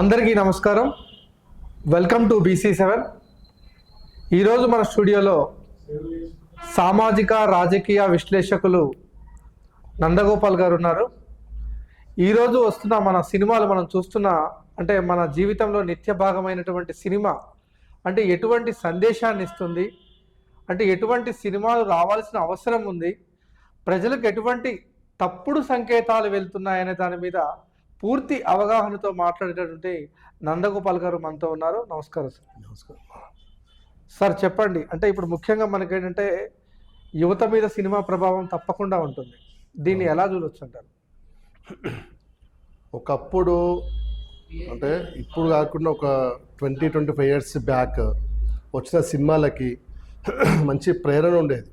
అందరికీ నమస్కారం. Welcome to BC seven ఈరోజు మన స్టూడియోలో సామాజిక రాజకీయ విశ్లేషకులు నందగోపాల్ గారు ఉన్నారు. ఈరోజు వస్తున్న మన సినిమాలు మనం చూస్తున్న అంటే మన జీవితంలో నిత్య భాగమైనటువంటి సినిమా అంటే ఎటువంటి సందేశాన్ని ఇస్తుంది అంటే ఎటువంటి సినిమాలు రావాల్సిన అవసరం ఉంది ప్రజలకు ఎటువంటి తప్పుడు సంకేతాలు వెళ్తున్నాయనే దాని మీద పూర్తి అవగాహనతో మాట్లాడేటటువంటి నందగోపాల్ గారు మనతో ఉన్నారు. నమస్కారం సార్. నమస్కారం. సార్ చెప్పండి. అంటే ఇప్పుడు ముఖ్యంగా మనకి ఏంటంటే యువత మీద సినిమా ప్రభావం తప్పకుండా ఉంటుంది. దీన్ని ఎలా చూడొచ్చు అంటారు? ఒకప్పుడు అంటే ఇప్పుడు కాకుండా ఒక twenty twenty five years back వచ్చిన సినిమాలకి మంచి ప్రేరణ ఉండేది.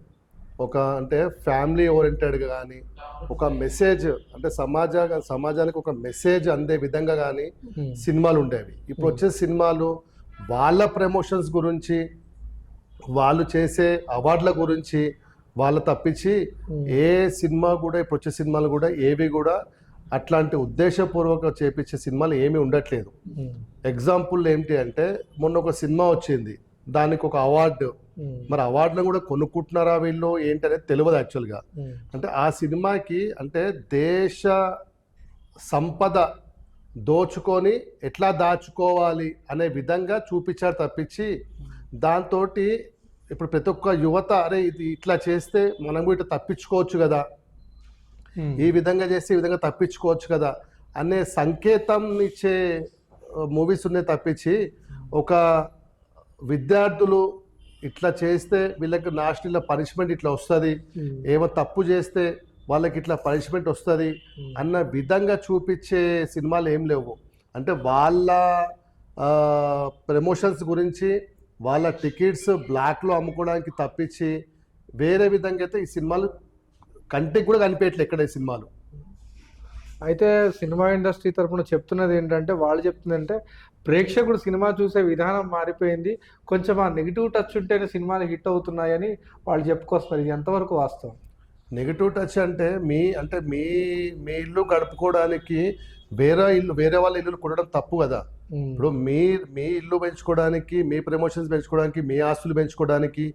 ఒక అంటే ఫ్యామిలీ ఓరియంటెడ్గా కానీ ఒక మెసేజ్ అంటే సమాజ సమాజానికి ఒక మెసేజ్ అందే విధంగా కానీ సినిమాలు ఉండేవి. ఇప్పుడు వచ్చే సినిమాలు వాళ్ళ ప్రమోషన్స్ గురించి వాళ్ళు చేసే అవార్డుల గురించి వాళ్ళ తప్పించి ఏ సినిమా కూడా ఇప్పుడు వచ్చే సినిమాలు కూడా ఏవి కూడా అట్లాంటి ఉద్దేశపూర్వక చేపించే సినిమాలు ఏమీ ఉండట్లేదు. ఎగ్జాంపుల్ ఏంటి అంటే మొన్న ఒక సినిమా వచ్చింది. దానికి ఒక అవార్డు మరి అవార్డులను కూడా కొనుక్కుంటున్నారా వీళ్ళు ఏంటి అనేది తెలియదు యాక్చువల్గా అంటే ఆ సినిమాకి అంటే దేశ సంపద దోచుకొని ఎట్లా దాచుకోవాలి అనే విధంగా చూపించారు తప్పించి దాంతో ఇప్పుడు ప్రతి ఒక్క యువత అరే ఇది ఇట్లా చేస్తే మనం కూడా ఇట్లా తప్పించుకోవచ్చు కదా. ఈ విధంగా చేస్తే ఈ విధంగా తప్పించుకోవచ్చు కదా అనే సంకేతం ఇచ్చే మూవీస్ ఉన్నాయి తప్పించి ఒక విద్యార్థులు ఇట్లా చేస్తే వీళ్ళకి నాషనల్ పనిష్మెంట్ ఇట్లా వస్తుంది. ఏమో తప్పు చేస్తే వాళ్ళకి ఇట్లా పనిష్మెంట్ వస్తుంది అన్న విధంగా చూపించే సినిమాలు ఏం లేవు. అంటే వాళ్ళ ప్రమోషన్స్ గురించి వాళ్ళ టికెట్స్ బ్లాక్లో అమ్ముకోవడానికి తప్పించి వేరే విధంగా అయితే ఈ సినిమాలు కంటికి కూడా కనిపించట్లేదు ఎక్కడ ఈ సినిమాలు. అయితే సినిమా ఇండస్ట్రీ తరపున చెప్తున్నది ఏంటంటే వాళ్ళు చెప్తుందంటే ప్రేక్షకుడు సినిమా చూసే విధానం మారిపోయింది. కొంచెం ఆ నెగిటివ్ టచ్ ఉంటేనే సినిమాలు హిట్ అవుతున్నాయని వాళ్ళు చెప్పుకొస్తున్నారు. ఇది ఎంతవరకు వాస్తవం? నెగిటివ్ టచ్ అంటే మీ అంటే మీ మీ ఇల్లు గడుపుకోవడానికి వేరే ఇల్లు వేరే వాళ్ళ ఇల్లు కొనడం తప్పు కదా. ఇప్పుడు మీ మీ ఇల్లు పెంచుకోవడానికి మీ ప్రమోషన్స్ పెంచుకోవడానికి మీ ఆస్తులు పెంచుకోవడానికి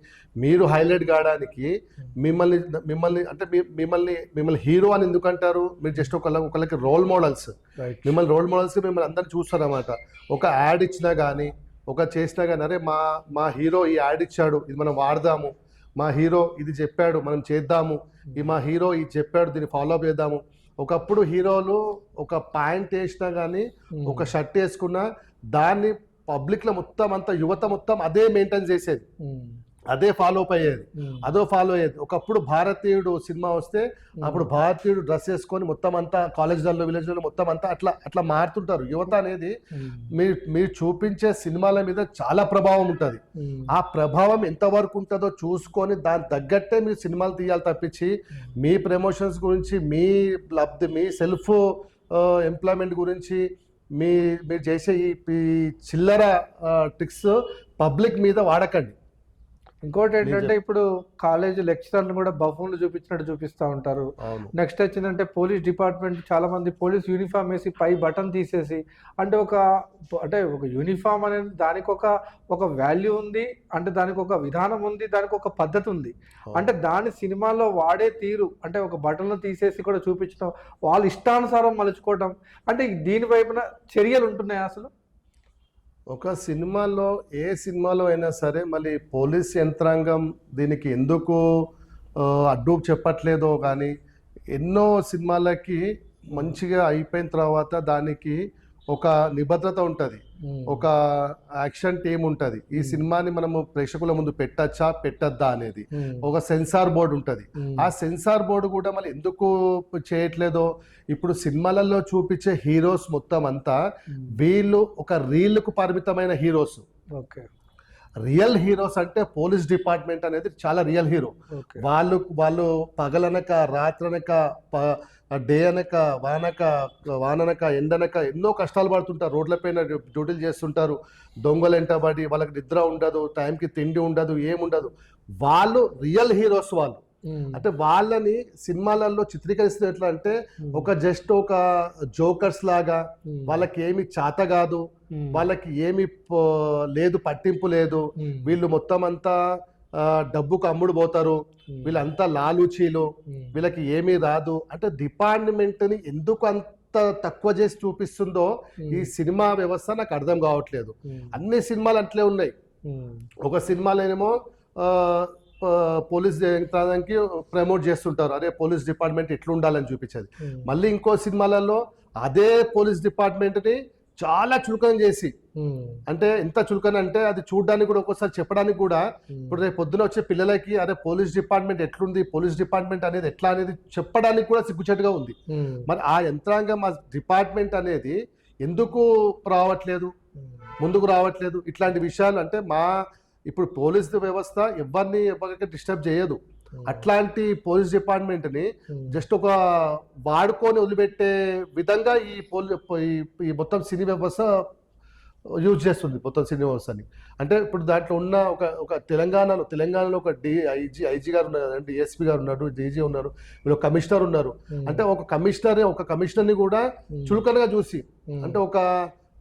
మీరు హైలైట్ కావడానికి మిమ్మల్ని మిమ్మల్ని అంటే మిమ్మల్ని మిమ్మల్ని హీరో అని ఎందుకు అంటారు మీరు జస్ట్ ఒకళ్ళ ఒకళ్ళకి రోల్ మోడల్స్. మిమ్మల్ని రోల్ మోడల్స్ మిమ్మల్ని అందరిని చూస్తారన్నమాట. ఒక యాడ్ ఇచ్చినా కానీ ఒక చేసినా కానీ అరే మా మా హీరో ఈ యాడ్ ఇచ్చాడు ఇది మనం వాడదాము. మా హీరో ఇది చెప్పాడు మనం చేద్దాము. ఈ మా హీరో ఇది చెప్పాడు దీన్ని ఫాలో అప్ చేద్దాము. ఒకప్పుడు హీరోలు ఒక ప్యాంట్ వేసినా కానీ ఒక షర్ట్ వేసుకున్నా దాన్ని పబ్లిక్లో మొత్తం అంతా యువత మొత్తం అదే మెయింటైన్ చేసేది. అదే ఫాలో అప్ అయ్యేది. అదో ఫాలో అయ్యేది. ఒకప్పుడు భారతీయుడు సినిమా వస్తే అప్పుడు భారతీయుడు డ్రెస్ వేసుకొని మొత్తం అంతా కాలేజ్లలో విలేజ్లలో మొత్తం అంతా అట్లా అట్లా మారుతుంటారు. యువత అనేది మీరు మీరు చూపించే సినిమాల మీద చాలా ప్రభావం ఉంటుంది. ఆ ప్రభావం ఎంతవరకు ఉంటుందో చూసుకొని దాని తగ్గట్టే మీరు సినిమాలు తీయాలి తప్పించి మీ ప్రమోషన్స్ గురించి మీ లబ్ధి మీ సెల్ఫ్ ఎంప్లాయ్మెంట్ గురించి మీ మీరు చేసే ఈ ఈ చిల్లర ట్రిక్స్ పబ్లిక్ మీద వాడకండి. ఇంకోటి ఏంటంటే ఇప్పుడు కాలేజ్ లెక్చరర్లు కూడా బఫూన్లు చూపించినట్టు చూపిస్తూ ఉంటారు. నెక్స్ట్ వచ్చిందంటే పోలీస్ డిపార్ట్మెంట్ చాలా మంది పోలీస్ యూనిఫామ్ వేసి పై బటన్ తీసేసి అంటే ఒక అంటే ఒక యూనిఫామ్ అనేది దానికి ఒక ఒక వాల్యూ ఉంది అంటే దానికి ఒక విధానం ఉంది దానికి ఒక పద్ధతి ఉంది. అంటే దాని సినిమాలో వాడే తీరు అంటే ఒక బటన్లు తీసేసి కూడా చూపించడం వాళ్ళ ఇష్టానుసారం మలుచుకోవడం అంటే దీని వైపున చర్యలు ఉంటున్నాయి అసలు? ఒక సినిమాలో ఏ సినిమాలో అయినా సరే మళ్ళీ పోలీస్ యంత్రాంగం దీనికి ఎందుకు అడ్డు చెప్పట్లేదో కానీ ఎన్నో సినిమాలకి మంచిగా అయిపోయిన తర్వాత దానికి ఒక నిబద్ధత ఉంటుంది. ఒక యాక్షన్ టీం ఉంటుంది. ఈ సినిమాని మనము ప్రేక్షకుల ముందు పెట్టచ్చా పెట్టద్దా అనేది ఒక సెన్సార్ బోర్డు ఉంటుంది. ఆ సెన్సార్ బోర్డు కూడా మళ్ళీ ఎందుకు చేయట్లేదో ఇప్పుడు సినిమాలలో చూపించే హీరోస్ మొత్తం అంతా వీళ్ళు ఒక రీల్కు పరిమితమైన హీరోస్. ఓకే. రియల్ హీరోస్ అంటే పోలీస్ డిపార్ట్మెంట్ అనేది చాలా రియల్ హీరో. వాళ్ళు వాళ్ళు పగలనక రాత్రనక డే అనక వానక వాననక ఎండనక ఎన్నో కష్టాలు పడుతుంటారు. రోడ్లపైన డ్యూటీలు చేస్తుంటారు. దొంగలు ఎంటబడి వాళ్ళకి నిద్ర ఉండదు టైంకి తిండి ఉండదు ఏముండదు. వాళ్ళు రియల్ హీరోస్ వాళ్ళు. అంటే వాళ్ళని సినిమాలలో చిత్రీకరిస్తున్న ఎట్లా అంటే ఒక జస్ట్ ఒక జోకర్స్ లాగా వాళ్ళకి ఏమి చేత కాదు. వాళ్ళకి ఏమి లేదు పట్టింపు లేదు. వీళ్ళు మొత్తం అంతా డబ్బుకు అమ్ముడు పోతారు. వీళ్ళంతా లాలూచీలు. వీళ్ళకి ఏమీ రాదు. అంటే డిపార్ట్మెంట్ని ఎందుకు అంత తక్కువ చేసి చూపిస్తుందో ఈ సినిమా వ్యవస్థ నాకు అర్థం కావట్లేదు. అన్ని సినిమాలు అట్లే ఉన్నాయి. ఒక సినిమాలోనేమో పోలీస్ యంత్రాంగానికి ప్రమోట్ చేస్తుంటారు. అదే పోలీస్ డిపార్ట్మెంట్ ఎట్లా ఉండాలని చూపించేది మళ్ళీ ఇంకో సినిమాలలో అదే పోలీస్ డిపార్ట్మెంట్ని చాలా చులకన చేసి. అంటే ఎంత చులకన అంటే అది చూడడానికి కూడా ఒక్కోసారి చెప్పడానికి కూడా ఇప్పుడు రేపు పొద్దున వచ్చే పిల్లలకి అదే పోలీస్ డిపార్ట్మెంట్ ఎట్లుంది పోలీస్ డిపార్ట్మెంట్ అనేది ఎట్లా అనేది చెప్పడానికి కూడా సిగ్గుచేటుగా ఉంది. మరి ఆ యంత్రాంగం ఆ డిపార్ట్మెంట్ అనేది ఎందుకు రావట్లేదు? ముందుకు రావట్లేదు? ఇట్లాంటి విషయాలు అంటే మా ఇప్పుడు పోలీస్ వ్యవస్థ ఎవరిని ఎవరికి డిస్టర్బ్ చేయదు. అట్లాంటి పోలీస్ డిపార్ట్మెంట్ని జస్ట్ ఒక వాడుకొని వదిలిపెట్టే విధంగా ఈ పోలీ ఈ- ఈ మొత్తం సినీ వ్యవస్థ యూజ్ చేస్తుంది మొత్తం సినీ వ్యవస్థని. అంటే ఇప్పుడు దాంట్లో ఉన్న ఒక ఒక తెలంగాణలో తెలంగాణలో ఒక డి ఐజీ ఐజీ గారు ఉన్నారు కదండి డిఎస్పీ గారు ఉన్నారు డీజీ ఉన్నారు వీళ్ళు కమిషనర్ ఉన్నారు. అంటే ఒక కమిషనర్ ఒక కమిషనర్ని కూడా చులకనగా చూసి అంటే ఒక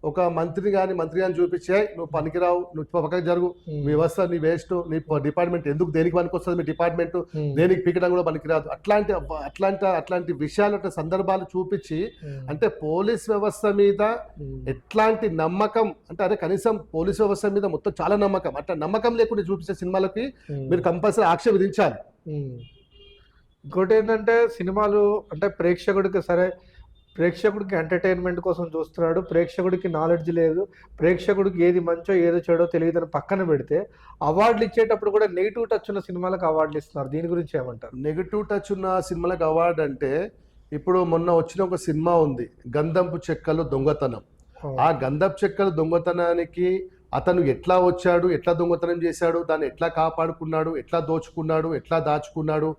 ఒక మంత్రిని కానీ మంత్రి కానీ చూపించి "ఏయ్, నువ్వు పనికిరావు నువ్వు పక్కకి జరుగు. మీ వ్యవస్థ నీ వేస్ట్ నీ డిపార్ట్మెంట్ ఎందుకు దేనికి పనికి వస్తుంది మీ డిపార్ట్మెంట్? దేనికి పీకడం కూడా పనికిరాదు. అట్లాంటి అట్లాంటి అట్లాంటి విషయాలు సందర్భాలు చూపించి అంటే పోలీస్ వ్యవస్థ మీద ఎట్లాంటి నమ్మకం అంటే అదే కనీసం పోలీస్ వ్యవస్థ మీద మొత్తం చాలా నమ్మకం. అట్లా నమ్మకం లేకుండా చూపించే సినిమాలకి మీరు కంపల్సరీ ఆక్ష విధించాలి. ఇంకోటి ఏంటంటే సినిమాలు అంటే ప్రేక్షకుడికి సరే ప్రేక్షకుడికి ఎంటర్టైన్మెంట్ కోసం చూస్తున్నాడు ప్రేక్షకుడికి నాలెడ్జ్ లేదు ప్రేక్షకుడికి ఏది మంచో ఏదో చెడో తెలియదని పక్కన పెడితే అవార్డులు ఇచ్చేటప్పుడు కూడా నెగిటివ్ టచ్ ఉన్న సినిమాలకు అవార్డులు ఇస్తున్నారు. దీని గురించి ఏమంటారు? నెగటివ్ టచ్ ఉన్న సినిమాలకు అవార్డు అంటే ఇప్పుడు మొన్న వచ్చిన ఒక సినిమా ఉంది గంధంపు చెక్కలు దొంగతనం. ఆ. గంధపు చెక్కలు దొంగతనానికి అతను ఎట్లా వచ్చాడు ఎట్లా దొంగతనం చేశాడు దాన్ని ఎట్లా కాపాడుకున్నాడు ఎట్లా దోచుకున్నాడు ఎట్లా దాచుకున్నాడు?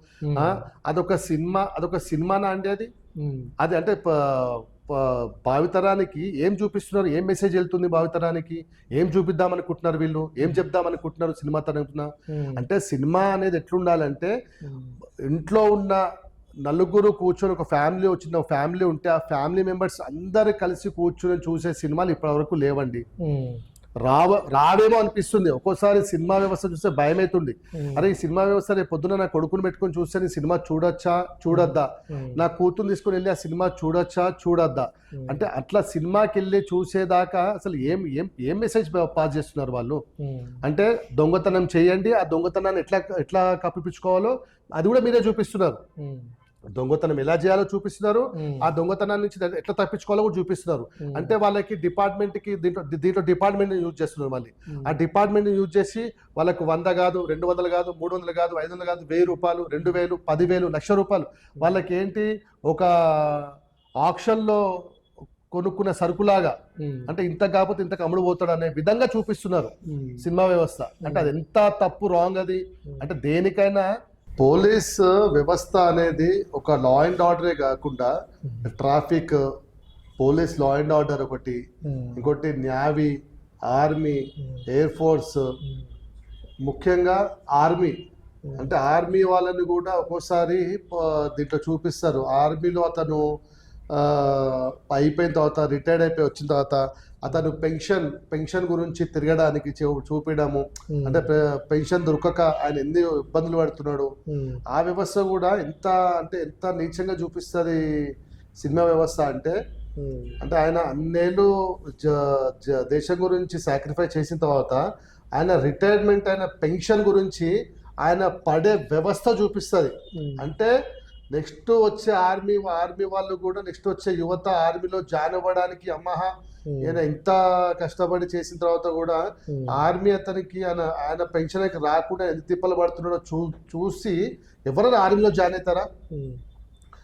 అదొక సినిమా అదొక సినిమానా అండి అది? అది అంటే భావితరానికి ఏం చూపిస్తున్నారు? ఏం మెసేజ్ వెళ్తుంది భావితరానికి? ఏం చూపిద్దాం అనుకుంటున్నారు వీళ్ళు? ఏం చెప్దాం అనుకుంటున్నారు సినిమా తరపున? అంటే సినిమా అనేది ఎట్లుండాలంటే ఇంట్లో ఉన్న నలుగురు కూర్చొని ఒక ఫ్యామిలీ వచ్చింది ఒక ఫ్యామిలీ ఉంటే ఆ ఫ్యామిలీ మెంబర్స్ అందరు కలిసి కూర్చొని చూసే సినిమాలు ఇప్పటివరకు లేవండి. రావ రావేమో అనిపిస్తుంది. ఒక్కోసారి సినిమా వ్యవస్థ చూస్తే భయం అవుతుంది అరే ఈ సినిమా వ్యవస్థ రేపు పొద్దున నా కొడుకుని పెట్టుకొని చూస్తే నేను సినిమా చూడొచ్చా? చూడొద్దా? నా కూతురు తీసుకొని వెళ్ళి ఆ సినిమా చూడొచ్చా? చూడొద్దా? అంటే అట్లా సినిమాకి వెళ్ళి చూసేదాకా అసలు ఏం ఏం ఏం మెసేజ్ పాస్ చేస్తున్నారు వాళ్ళు? అంటే దొంగతనం చేయండి. ఆ దొంగతనాన్ని ఎట్లా ఎట్లా కప్పిపించుకోవాలో అది కూడా మీరే చూపిస్తున్నారు. దొంగతనం ఎలా చేయాలో చూపిస్తున్నారు. ఆ దొంగతనం నుంచి ఎట్లా తప్పించుకోవాలో కూడా చూపిస్తున్నారు. అంటే వాళ్ళకి డిపార్ట్మెంట్కి దీంట్లో దీంట్లో డిపార్ట్మెంట్ యూజ్ చేస్తున్నారు మళ్ళీ. ఆ డిపార్ట్మెంట్ యూజ్ చేసి వాళ్ళకు వంద కాదు రెండు వందలు కాదు మూడు వందలు కాదు ఐదు వందలు కాదు వెయ్యి రూపాయలు రెండు వేలు పదివేలు లక్ష రూపాయలు. వాళ్ళకి ఏంటి? ఒక ఆక్షన్లో కొనుక్కున్న సరుకులాగా. అంటే ఇంత కాకపోతే ఇంతకు అమ్ముడు పోతాడు అనే విధంగా చూపిస్తున్నారు. సినిమా వ్యవస్థ. అంటే అది ఎంత తప్పు రాంగ్ అది? అంటే దేనికైనా పోలీస్ వ్యవస్థ అనేది ఒక లా అండ్ ఆర్డరే కాకుండా traffic police law and order ఒకటి ఇంకోటి న్యావీ ఆర్మీ ఎయిర్ ఫోర్స్ ముఖ్యంగా ఆర్మీ. అంటే ఆర్మీ వాళ్ళని కూడా ఒక్కోసారి దీంట్లో చూపిస్తారు. ఆర్మీలో అతను అయిపోయిన తర్వాత రిటైర్డ్ అయిపోయి వచ్చిన తర్వాత అతను పెన్షన్ పెన్షన్ గురించి తిరగడానికి చూపించడము అంటే పెన్షన్ దొరకక ఆయన ఎన్ని ఇబ్బందులు పడుతున్నాడు. ఆ వ్యవస్థ కూడా ఎంత అంటే ఎంత నీచంగా చూపిస్తుంది సినిమా వ్యవస్థ అంటే అంటే ఆయన అన్నేళ్ళు దేశం గురించి సాక్రిఫైస్ చేసిన తర్వాత ఆయన రిటైర్మెంట్ అయిన పెన్షన్ గురించి ఆయన పడే వ్యవస్థ చూపిస్తుంది. అంటే నెక్స్ట్ వచ్చే ఆర్మీ ఆర్మీ వాళ్ళు కూడా నెక్స్ట్ వచ్చే యువత ఆర్మీలో జాయిన్ అవ్వడానికి అమ్మహ ఈయన ఇంత కష్టపడి చేసిన తర్వాత కూడా ఆర్మీ అతనికి ఆయన ఆయన పెన్షన్కి రాకుండా ఎంత తిప్పలు పడుతున్నాడో చూ చూసి ఎవరైనా ఆర్మీలో జాయిన్ అవుతారా?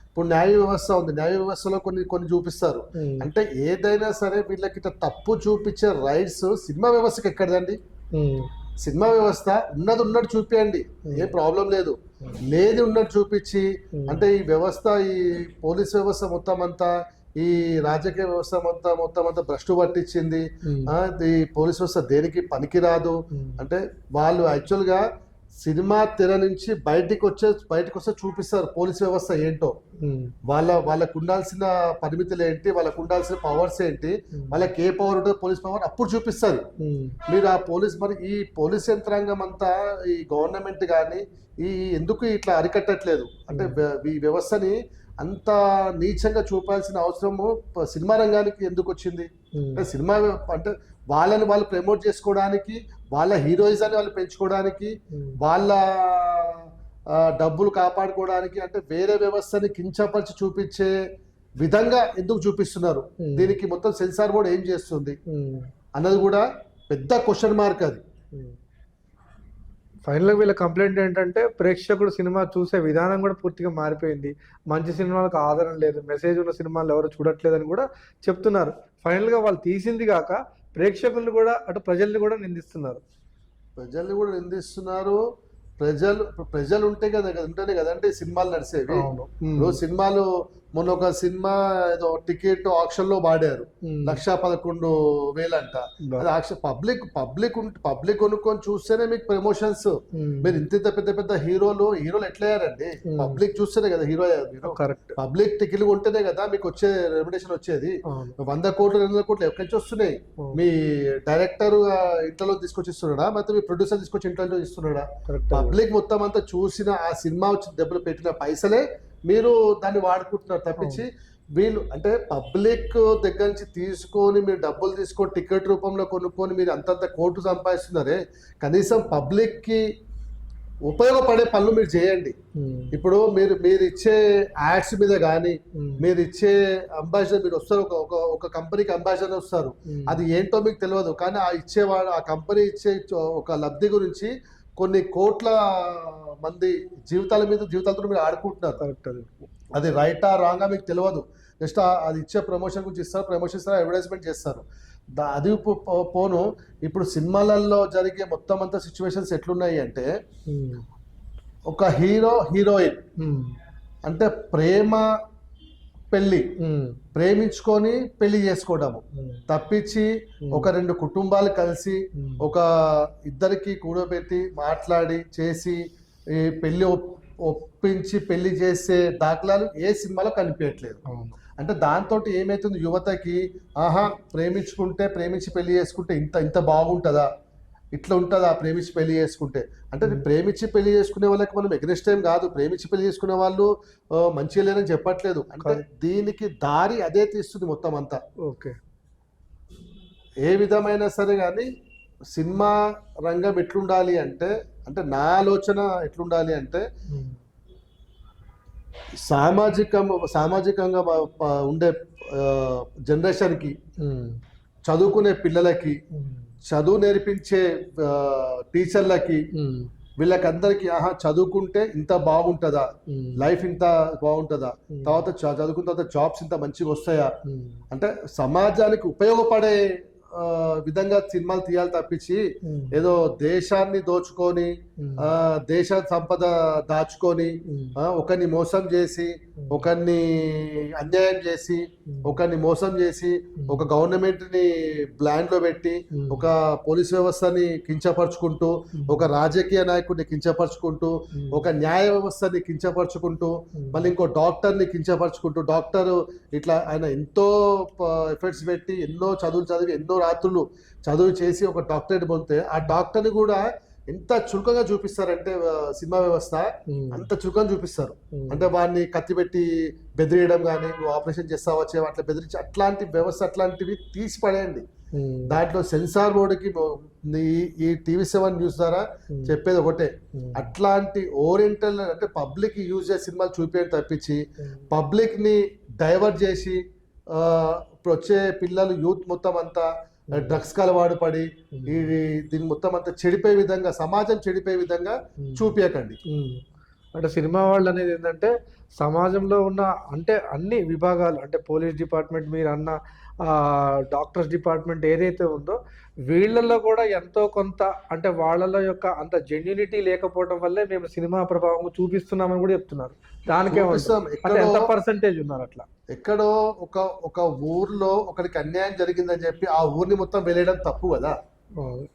ఇప్పుడు న్యాయ వ్యవస్థ ఉంది. న్యాయ వ్యవస్థలో కొన్ని కొన్ని చూపిస్తారు. అంటే ఏదైనా సరే వీళ్ళకి తప్పు చూపించే రైట్స్ సినిమా వ్యవస్థకి ఎక్కడదండి? సినిమా వ్యవస్థ ఉన్నది ఉన్నట్టు చూపించండి ఏ ప్రాబ్లం లేదు. లేది ఉన్నట్టు చూపించి అంటే ఈ వ్యవస్థ ఈ పోలీస్ వ్యవస్థ మొత్తం అంతా ఈ రాజకీయ వ్యవస్థ మొత్తం మొత్తం అంతా భ్రష్టు పట్టించింది. ఈ పోలీస్ వ్యవస్థ దేనికి పనికిరాదు. అంటే వాళ్ళు యాక్చువల్గా సినిమా తెర నుంచి బయటికి వచ్చే బయటకు వస్తే చూపిస్తారు పోలీస్ వ్యవస్థ ఏంటో. వాళ్ళ వాళ్ళకు ఉండాల్సిన పరిమితులు ఏంటి? వాళ్ళకు ఉండాల్సిన పవర్స్ ఏంటి? వాళ్ళకి ఏ పవర్ ఉంటుందో పోలీస్ పవర్ అప్పుడు చూపిస్తారు. మీరు ఆ పోలీస్ మరి ఈ పోలీస్ యంత్రాంగం అంతా ఈ గవర్నమెంట్ కానీ ఈ ఎందుకు ఇట్లా అరికట్టట్లేదు? అంటే ఈ వ్యవస్థని అంత నీచంగా చూపాల్సిన అవసరము సినిమా రంగానికి ఎందుకు వచ్చింది? సినిమా అంటే వాళ్ళని వాళ్ళు ప్రమోట్ చేసుకోవడానికి వాళ్ళ హీరోయిజాన్ని వాళ్ళు పెంచుకోవడానికి వాళ్ళ డబ్బులు కాపాడుకోవడానికి అంటే వేరే వ్యవస్థని కించపరిచి చూపించే విధంగా ఎందుకు చూపిస్తున్నారు. దీనికి మొత్తం సెన్సార్ బోర్డు ఏం చేస్తుంది? అన్నది కూడా పెద్ద క్వశ్చన్ మార్క్ అది. ఫైనల్గా వీళ్ళ కంప్లైంట్ ఏంటంటే ప్రేక్షకుడు సినిమా చూసే విధానం కూడా పూర్తిగా మారిపోయింది. మంచి సినిమాలకు ఆదరణ లేదు. మెసేజ్ ఉన్న సినిమాలు ఎవరు చూడట్లేదని కూడా చెప్తున్నారు. ఫైనల్గా వాళ్ళు తీసింది కాక ప్రేక్షకుల్ని కూడా అటు ప్రజల్ని కూడా నిందిస్తున్నారు. ప్రజల్ని కూడా నిందిస్తున్నారు. ప్రజలు ప్రజలు ఉంటే కదా ఉంటేనే కదండి సినిమాలు నడిచేవి సినిమాలు మొన్న ఒక సినిమా ఏదో టికెట్ ఆప్షన్లో వాడారు. లక్ష పదకొండు వేలంట. ఆక్షన్ పబ్లిక్ పబ్లిక్ పబ్లిక్ కొనుక్కొని చూస్తేనే మీకు ప్రమోషన్స్ మీరు ఇంత పెద్ద పెద్ద హీరోలు హీరోలు ఎట్లయ్యారండి? పబ్లిక్ చూస్తేనే కదా హీరో అయ్యారు పబ్లిక్ టికెట్లు కొంటేనే కదా మీకు వచ్చే రెమ్యుడేషన్ వచ్చేది. వంద కోట్లు రెండు వందల కోట్లు ఎక్కడి నుంచి వస్తున్నాయి? మీ డైరెక్టర్ ఇంట్లో తీసుకొచ్చి ఇస్తున్నాడా మొత్తం మీ ప్రొడ్యూసర్ తీసుకొచ్చి ఇంట్లో ఇస్తున్నాడా? పబ్లిక్ మొత్తం అంతా చూసిన ఆ సినిమా వచ్చి డబ్బులు పెట్టిన పైసలే మీరు దాన్ని వాడుకుంటున్నారు తప్పించి వీళ్ళు అంటే పబ్లిక్ దగ్గర నుంచి తీసుకొని మీరు డబ్బులు తీసుకొని టికెట్ రూపంలో కొనుక్కొని మీరు అంతంత కోట్లు సంపాదిస్తున్నారే కనీసం పబ్లిక్కి ఉపయోగపడే పనులు మీరు చేయండి. ఇప్పుడు మీరు మీరు ఇచ్చే యాడ్స్ మీద కానీ మీరు ఇచ్చే అంబాసిడర్ మీరు వస్తారు ఒక ఒక కంపెనీకి అంబాసిడర్ వస్తారు. అది ఏంటో మీకు తెలియదు. కానీ ఆ ఇచ్చేవాడు ఆ కంపెనీ ఇచ్చే ఒక లబ్ధి గురించి కొన్ని కోట్ల మంది జీవితాల మీద జీవితాలతో మీరు ఆడుకుంటున్నారు. కరెక్ట్ అది. అది రైటా రాంగా మీకు తెలియదు. జస్ట్ అది ఇచ్చే ప్రమోషన్ గురించి ఇస్తారు ప్రమోషన్ ఇస్తారు అడ్వర్టైజ్మెంట్ చేస్తారు. దా- అది పోను. ఇప్పుడు సినిమాలలో జరిగే మొత్తం అంతా సిచ్యువేషన్స్ ఎట్లున్నాయి అంటే ఒక హీరో హీరోయిన్ అంటే ప్రేమ పెళ్ళి. ఉమ్, ప్రేమించుకొని పెళ్ళి చేసుకోవడము. తప్పించి ఒక రెండు కుటుంబాలు కలిసి ఒక ఇద్దరికి కూడబెట్టి మాట్లాడి చేసి ఈ పెళ్ళి ఒప్- ఒప్పించి పెళ్ళి చేసే దాఖలాలు ఏ సినిమాలో కనిపించట్లేదు. అంటే దాంతో ఏమైతుంది? యువతకి ఆహా ప్రేమించుకుంటే ప్రేమించి పెళ్ళి చేసుకుంటే ఇంత ఇంత బాగుంటుందా? ఇట్లా ఉంటుందా ప్రేమించి పెళ్ళి చేసుకుంటే. అంటే ప్రేమించి పెళ్ళి చేసుకునే వాళ్ళకి మనం ఎగ్రెస్ట్ టైం కాదు. ప్రేమించి పెళ్ళి చేసుకునే వాళ్ళు ఆ, మంచిగా లేరని చెప్పట్లేదు. అంటే దీనికి దారి అదే తీస్తుంది మొత్తం అంతా. ఓకే. ఏ విధమైన సరే కానీ సినిమా రంగం ఎట్లుండాలి అంటే అంటే నా ఆలోచన ఎట్లుండాలి అంటే సామాజిక సామాజికంగా ఉండే జనరేషన్కి చదువుకునే పిల్లలకి చదువు నేర్పించే టీచర్లకి వీళ్ళకందరికీ ఆహా చదువుకుంటే ఇంత బాగుంటుందా? లైఫ్ ఇంత బాగుంటుందా? తర్వాత చ- చదువుకున్న తర్వాత జాబ్స్ ఇంత మంచిగా వస్తాయా? అంటే సమాజానికి ఉపయోగపడే విధంగా సినిమాలు తీయాలి తప్పించి ఏదో దేశాన్ని దోచుకొని దేశ సంపద దాచుకొని ఒకరిని మోసం చేసి ఒకరిని అన్యాయం చేసి ఒకరిని మోసం చేసి ఒక గవర్నమెంట్ని బ్లాండ్లో పెట్టి ఒక పోలీస్ వ్యవస్థని కించపరుచుకుంటూ ఒక రాజకీయ నాయకుడిని కించపరుచుకుంటూ ఒక న్యాయ వ్యవస్థని కించపరుచుకుంటూ మళ్ళీ ఇంకో డాక్టర్ని కించపరుచుకుంటూ డాక్టర్ ఇట్లా ఆయన ఎంతో ఎఫర్ట్స్ పెట్టి ఎన్నో చదువులు చదివి ఎన్నో రాత్రులు చదువు చేసి ఒక డాక్టరేట్ పొందితే ఆ డాక్టర్ని కూడా ఎంత చురుకంగా చూపిస్తారంటే సినిమా వ్యవస్థ అంత చురుకంగా చూపిస్తారు. అంటే వాడిని కత్తి పెట్టి బెదిరియడం కానీ నువ్వు ఆపరేషన్ చేస్తావా వచ్చే అట్లా బెదిరించి అట్లాంటి వ్యవస్థ అట్లాంటివి తీసి పడేయండి. దాంట్లో సెన్సార్ బోర్డుకి ఈ- ఈ టీవీ సెవెన్ న్యూస్ ద్వారా చెప్పేది ఒకటే. అట్లాంటి ఓరియంటల్ అంటే పబ్లిక్ యూజ్ చేసే సినిమాలు చూపించడం తప్పించి ఉమ్, పబ్లిక్ని డైవర్ట్ చేసి ఇప్పుడు వచ్చే పిల్లలు యూత్ మొత్తం అంతా డ్రగ్స్ అలవాటు పడి ఈ దీని మొత్తం అంతా చెడిపోయే విధంగా సమాజం చెడిపోయే విధంగా. చూపించకండి. అంటే సినిమా వాళ్ళు అనేది ఏంటంటే సమాజంలో ఉన్న అంటే అన్ని విభాగాలు అంటే పోలీస్ డిపార్ట్మెంట్ మీరు అన్న డాక్టర్స్ డిపార్ట్మెంట్ ఏదైతే ఉందో వీళ్ళల్లో కూడా ఎంతో కొంత అంటే వాళ్ళలో యొక్క అంత జెన్యునిటీ లేకపోవడం వల్లే మేము సినిమా ప్రభావం చూపిస్తున్నామని కూడా చెప్తున్నారు. దానికే ఎంత పర్సంటేజ్ ఉన్నారు అట్లా? ఎక్కడో ఒక ఒక ఊర్లో ఒకరికి అన్యాయం జరిగిందని చెప్పి ఆ ఊరిని మొత్తం వెళ్ళడం తప్పు కదా?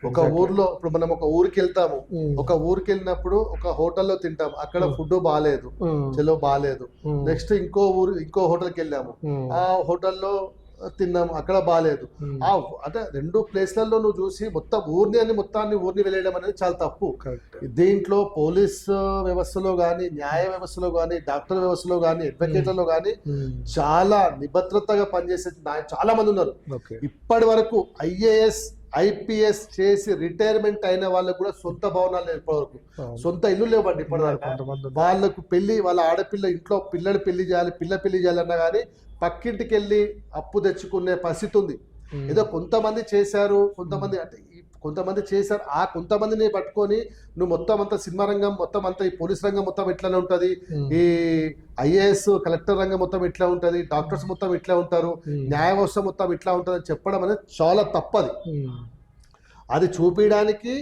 ఒక ఊర్లో ఇప్పుడు మనం ఒక ఊరికి వెళ్తాము. ఒక ఊరికి వెళ్ళినప్పుడు ఒక హోటల్లో తింటాం. అక్కడ. ఫుడ్ బాగాలేదు చలో బాగాలేదు నెక్స్ట్ ఇంకో ఊరు ఇంకో హోటల్కి వెళ్ళాము. ఆ హోటల్లో తిన్నాము అక్కడ బాగాలేదు ఆ అంటే రెండు ప్లేస్లలో నువ్వు చూసి మొత్తం ఊరిని అని మొత్తాన్ని ఊరిని వెళ్ళడం అనేది చాలా తప్పు. దీంట్లో పోలీస్ వ్యవస్థలో కానీ న్యాయ వ్యవస్థలో కానీ డాక్టర్ వ్యవస్థలో కానీ అడ్వకేట్లలో కానీ చాలా నిబద్ధతగా పనిచేసే చాలా మంది ఉన్నారు. ఇప్పటి వరకు ఐఏఎస్ ఐపీఎస్ చేసి రిటైర్మెంట్ అయిన వాళ్ళకు కూడా సొంత భవనాలు లేవు ఇప్పటి వరకు. సొంత ఇల్లు లేవండి ఉన్నారు. వాళ్ళకు పెళ్ళి వాళ్ళ ఆడపిల్ల ఇంట్లో పిల్లలు పెళ్ళి చేయాలి పిల్ల పెళ్ళి చేయాలన్నా కానీ పక్కింటికి వెళ్ళి అప్పు తెచ్చుకునే పరిస్థితి ఉంది. ఏదో కొంతమంది చేశారు కొంతమంది అంటే కొంతమంది చేశారు ఆ కొంతమందిని పట్టుకొని నువ్వు మొత్తం అంతా సినిమా రంగం మొత్తం అంతా ఈ పోలీస్ రంగం మొత్తం ఎట్లానే ఉంటది. ఈ ఐఏఎస్ కలెక్టర్ రంగం మొత్తం ఇట్లా ఉంటది డాక్టర్స్ మొత్తం ఇట్లా ఉంటారు. న్యాయ వ్యవస్థ మొత్తం ఇట్లా ఉంటుంది అని చెప్పడం అనేది చాలా తప్పది. అది చూపించడానికి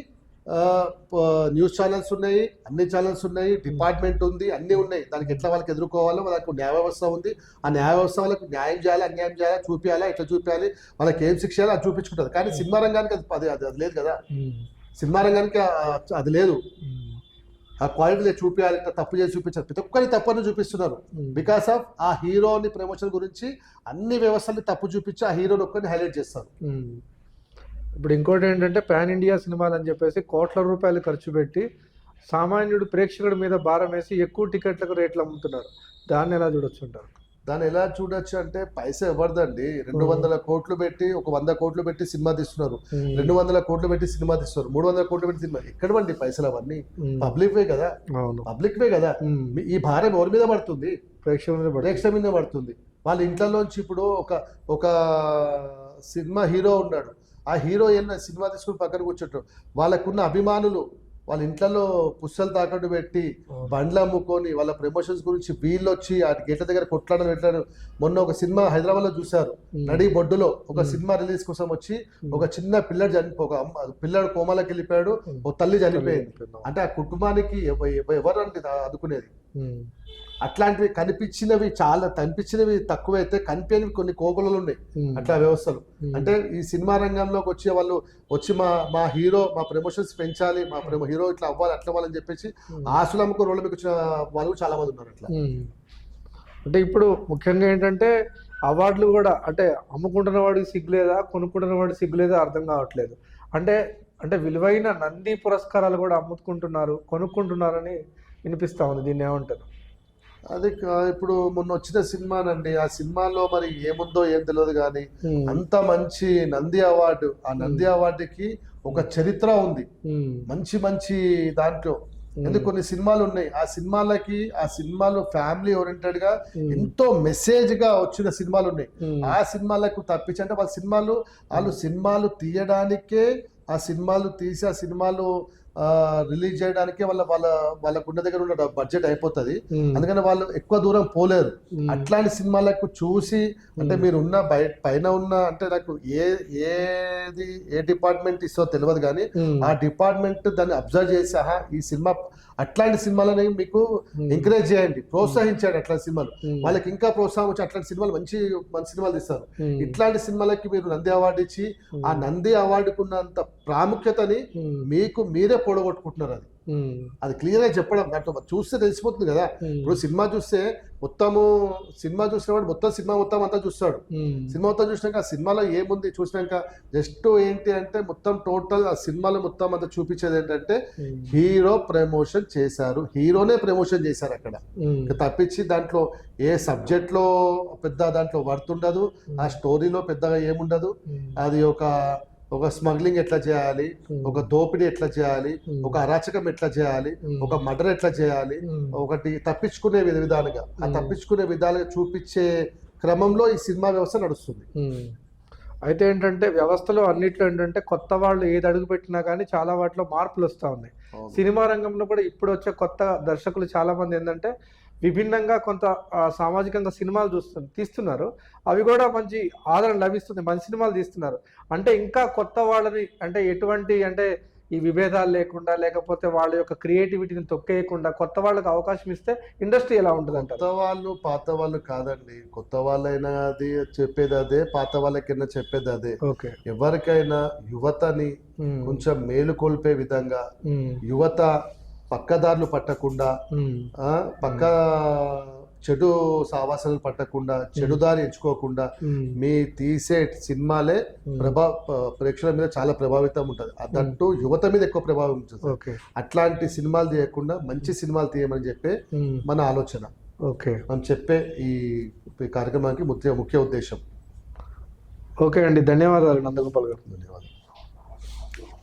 న్యూస్ ఛానల్స్ ఉన్నాయి అన్ని ఛానల్స్ ఉన్నాయి డిపార్ట్మెంట్ ఉంది అన్ని ఉన్నాయి. దానికి ఎట్లా వాళ్ళకి ఎదుర్కోవాలో వాళ్ళకు న్యాయ వ్యవస్థ ఉంది. ఆ న్యాయ వ్యవస్థ వాళ్ళకి న్యాయం చేయాలి అన్యాయం చేయాలి చూపించాలా ఎట్లా చూపించాలి వాళ్ళకి ఏం శిక్ష చేయాలి అది చూపించుకుంటుంది. కానీ సినిమా రంగానికి అది అది అది లేదు కదా. ఉమ్. సినిమా రంగానికి అది లేదు. ఉమ్. ఆ క్వాలిటీ చూపించాలి తప్పు చేసి చూపించాలి. ప్రతి ఒక్కరి తప్పని చూపిస్తున్నారు. బికాస్ ఆఫ్ ఆ హీరోని ప్రమోషన్ గురించి అన్ని వ్యవస్థల్ని తప్పు చూపించి ఆ హీరోని ఒక్కరిని హైలైట్ చేస్తారు. ఇప్పుడు ఇంకోటి ఏంటంటే పాన్ ఇండియా సినిమాలు అని చెప్పేసి కోట్ల రూపాయలు ఖర్చు పెట్టి సామాన్యుడు ప్రేక్షకుడి మీద భారం వేసి ఎక్కువ టికెట్లకు రేట్లు అమ్ముతున్నారు. దాన్ని ఎలా చూడొచ్చు అంటారు? దాన్ని ఎలా చూడొచ్చు అంటే పైసా ఎవరిదండి? రెండు వందల కోట్లు పెట్టి ఒక వంద కోట్లు పెట్టి సినిమా తీస్తున్నారు. రెండు వందల కోట్లు పెట్టి సినిమా తీస్తున్నారు. మూడు వందల కోట్లు పెట్టి సినిమా ఎక్కడ పండి పైసలు అవన్నీ. పబ్లిక్ వే కదా. పబ్లిక్ వే కదా. ఈ భారం ఎవరి మీద పడుతుంది? ప్రేక్షకుల మీద పడుతుంది. ప్రేక్షకుల మీద పడుతుంది. వాళ్ళ ఇంట్లోంచి ఇప్పుడు ఒక ఒక సినిమా హీరో ఉన్నాడు. ఆ హీరో ఏం సినిమా తీసుకుని పక్కన కూర్చుంటాడు వాళ్ళకున్న అభిమానులు వాళ్ళ ఇంట్లో పుస్తలు తాకట్టు పెట్టి బండ్లు అమ్ముకొని వాళ్ళ ప్రమోషన్స్ గురించి వీళ్ళు వచ్చి ఆ గేట్ల దగ్గర కొట్లాడడం పెట్టారు మొన్న ఒక సినిమా హైదరాబాద్లో చూశారు. నడి బొడ్డులో ఒక. సినిమా రిలీజ్ కోసం వచ్చి ఒక చిన్న పిల్లడు చనిపో ఒక అమ్మ పిల్లడు కోమాలోకి వెళ్ళిపోయాడు. ఒక తల్లి చనిపోయింది. అంటే ఆ కుటుంబానికి ఎవ- ఎవ- ఎవరండి ఆదుకునేది. అట్లాంటివి కనిపించినవి చాలా కనిపించినవి తక్కువైతే కనిపించనివి కొన్ని కోకులలు ఉన్నాయి ఉమ్. అట్లా వ్యవస్థలు ఉమ్. అంటే ఈ సినిమా రంగంలోకి వచ్చే వాళ్ళు వచ్చి మా మా హీరో మా ప్రమోషన్స్ పెంచాలి మా ప్రేమ హీరో ఇట్లా అవ్వాలి అట్లా అవ్వాలని చెప్పేసి. ఆశలు అమ్ముకుని రోడ్ల మీకు వచ్చిన వాళ్ళు చాలా మంది ఉన్నారు అట్లా. అంటే ఇప్పుడు ముఖ్యంగా ఏంటంటే అవార్డులు కూడా అంటే అమ్ముకుంటున్న వాడికి సిగ్గులేదా కొనుక్కుంటున్న వాడికి సిగ్గులేదా అర్థం కావట్లేదు అంటే అంటే విలువైన నంది పురస్కారాలు కూడా అమ్ముకుంటున్నారు కొనుక్కుంటున్నారని వినిపిస్తా ఉంది దీన్ని ఏమంటారు అది ఇప్పుడు మొన్న వచ్చిన సినిమానండి ఆ సినిమాలో మరి ఏముందో ఏం తెలియదు కానీ. అంత మంచి నంది అవార్డు ఆ నంది అవార్డుకి ఒక చరిత్ర ఉంది. మంచి మంచి దాంట్లో. ఎందుకు కొన్ని సినిమాలు ఉన్నాయి ఆ సినిమాలకి ఆ సినిమాలు ఫ్యామిలీ ఓరియంటెడ్గా. ఎంతో మెసేజ్గా వచ్చిన సినిమాలు ఉన్నాయి. ఆ సినిమాలకు తప్పించి అంటే వాళ్ళ సినిమాలు వాళ్ళు సినిమాలు తీయడానికే ఆ సినిమాలు తీసి ఆ సినిమాలు రిలీజ్ చేయడానికే వాళ్ళ వాళ్ళ వాళ్ళకు ఉన్న దగ్గర ఉన్న బడ్జెట్ అయిపోతుంది. అందుకని వాళ్ళు ఎక్కువ దూరం పోలేరు. అట్లాంటి సినిమాలకు చూసి అంటే. మీరు ఉన్న బయట పైన ఉన్న అంటే నాకు ఏ ఏది ఏ డిపార్ట్మెంట్ ఇస్తో తెలియదు కానీ. ఆ డిపార్ట్మెంట్ దాన్ని అబ్జర్వ్ చేసి ఆహా ఈ సినిమా అట్లాంటి సినిమాలని మీకు. ఎంకరేజ్ చేయండి ప్రోత్సహించండి అట్లాంటి సినిమాలు. వాళ్ళకి ఇంకా ప్రోత్సాహం వచ్చి అట్లాంటి సినిమాలు మంచి మంచి సినిమాలు తీస్తారు. ఇట్లాంటి సినిమాలకి మీరు నంది అవార్డు ఇచ్చి ఆ నంది అవార్డుకు ఉన్నంత ప్రాముఖ్యతని. మీకు మీరే పొడగొట్టుకుంటున్నారు అది. అది క్లియర్గా చెప్పడం దాంట్లో చూస్తే తెలిసిపోతుంది కదా. ఇప్పుడు సినిమా చూస్తే మొత్తము సినిమా చూసినవాడు మొత్తం సినిమా మొత్తం అంతా చూస్తాడు. సినిమా మొత్తం చూసినాక ఆ సినిమాలో ఏముంది చూసినాక జస్ట్ ఏంటి అంటే మొత్తం టోటల్ ఆ సినిమాలో మొత్తం అంతా చూపించేది ఏంటంటే. హీరో ప్రమోషన్ చేశారు హీరోనే ప్రమోషన్ చేశారు అక్కడ తప్పించి దాంట్లో ఏ సబ్జెక్ట్లో పెద్ద దాంట్లో వర్త్ ఉండదు ఆ స్టోరీలో పెద్దగా ఏముండదు. అది ఒక ఒక స్మగ్లింగ్ ఎట్లా చేయాలి. ఒక దోపిడీ ఎట్లా చేయాలి. ఒక అరాచకం ఎట్లా చేయాలి. ఒక మర్డర్ ఎట్లా చేయాలి. ఒకటి తప్పించుకునే విధ విధాలుగా ఆ. తప్పించుకునే విధాలుగా చూపించే క్రమంలో ఈ సినిమా వ్యవస్థ నడుస్తుంది. అయితే ఏంటంటే వ్యవస్థలో అన్నిట్లో ఏంటంటే కొత్త వాళ్ళు ఏది అడుగు పెట్టినా కానీ చాలా వాటిలో మార్పులు వస్తూ ఉన్నాయి సినిమా రంగంలో కూడా ఇప్పుడు వచ్చే కొత్త దర్శకులు చాలా మంది ఏంటంటే విభిన్నంగా కొంత సామాజికంగా సినిమాలు చూస్తున్నారు తీస్తున్నారు. అవి కూడా మంచి ఆదరణ లభిస్తుంది. మంచి సినిమాలు తీస్తున్నారు. అంటే ఇంకా కొత్త వాళ్ళని అంటే ఎటువంటి అంటే ఈ విభేదాలు లేకుండా లేకపోతే వాళ్ళ యొక్క క్రియేటివిటీని తొక్కేయకుండా కొత్త వాళ్ళకి అవకాశం ఇస్తే ఇండస్ట్రీ ఎలా ఉంటుంది అంటారు కొత్త వాళ్ళు పాత వాళ్ళు కాదండి. కొత్త వాళ్ళైనా అది చెప్పేది అదే పాత వాళ్ళకైనా చెప్పేది అదే. ఓకే. ఎవరికైనా యువతని కొంచెం మేలుకొల్పే విధంగా ఉమ్, యువత పక్కదారులు పట్టకుండా పక్క చెడు సావాసాలు పట్టకుండా చెడు దారి ఎంచుకోకుండా మీ తీసే సినిమాలే ప్రభా ప్రేక్షకుల మీద చాలా ప్రభావితం ఉంటుంది. అదంటూ యువత మీద ఎక్కువ ప్రభావం ఉంటుంది. ఓకే. అట్లాంటి సినిమాలు తీయకుండా మంచి సినిమాలు తీయమని చెప్పే మన ఆలోచన. ఓకే. మనం చెప్పే ఈ ఈ కార్యక్రమానికి ముఖ్య ముఖ్య ఉద్దేశం. ఓకే అండి. ధన్యవాదాలు. నందగోపాల్ గారు. ధన్యవాదాలు.